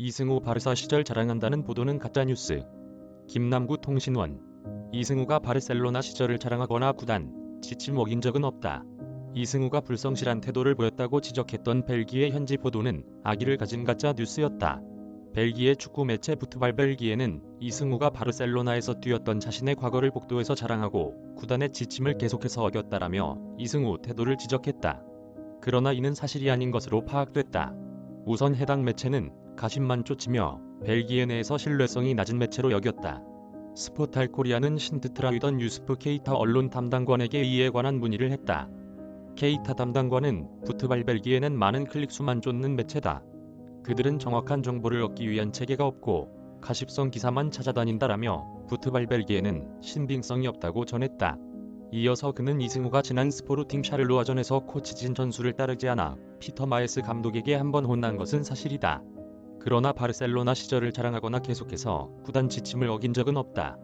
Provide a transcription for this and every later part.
이승우 바르사 시절 자랑한다는 보도는 가짜뉴스. 김남구 통신원. 이승우가 바르셀로나 시절을 자랑하거나 구단, 지침 먹인 적은 없다. 이승우가 불성실한 태도를 보였다고 지적했던 벨기에 현지 보도는 악의를 가진 가짜 뉴스였다. 벨기에 축구 매체 부트발 벨기에는 이승우가 바르셀로나에서 뛰었던 자신의 과거를 복도에서 자랑하고 구단의 지침을 계속해서 어겼다라며 이승우 태도를 지적했다. 그러나 이는 사실이 아닌 것으로 파악됐다. 우선 해당 매체는 가심만 쫓으며 벨기에 내에서 신뢰성이 낮은 매체로 여겼다. 스포탈 코리아는 신트트라위던 유스프 케이타 언론 담당관에게 이에 관한 문의를 했다. 케이타 담당관은 부트발 벨기에는 많은 클릭수만 쫓는 매체다. 그들은 정확한 정보를 얻기 위한 체계가 없고 가십성 기사만 찾아다닌다라며 부트발 벨기에는 신빙성이 없다고 전했다. 이어서 그는 이승우가 지난 스포르팅 샤를로아전에서 코치진 전술을 따르지 않아 피터 마에스 감독에게 한 번 혼난 것은 사실이다. 그러나 바르셀로나 시절을 자랑하거나 계속해서 구단 지침을 어긴 적은 없다.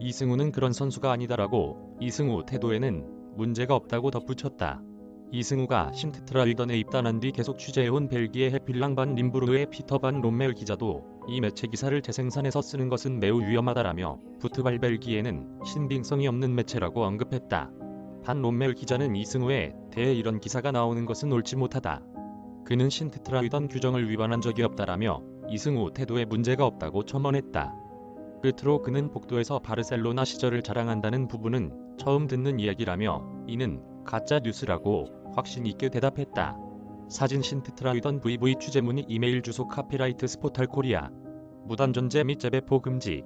이승우는 그런 선수가 아니다라고 이승우 태도에는 문제가 없다고 덧붙였다. 이승우가 신트트라위던에 입단한 뒤 계속 취재해온 벨기에 해필랑 반 림부르의 피터 반 롬멜 기자도 이 매체 기사를 재생산해서 쓰는 것은 매우 위험하다라며 부트발 벨기에는 신빙성이 없는 매체라고 언급했다. 반 롬멜 기자는 이승우에 대해 이런 기사가 나오는 것은 옳지 못하다. 그는 신트트라위던 규정을 위반한 적이 없다라며 이승우 태도에 문제가 없다고 첨언했다. 끝으로 그는 복도에서 바르셀로나 시절을 자랑한다는 부분은 처음 듣는 이야기라며 이는 가짜 뉴스라고 확신 있게 대답했다. 사진 신트트라위던 VV 취재문의 이메일 주소 카피라이트 스포탈 코리아 무단 존재 및 재배포 금지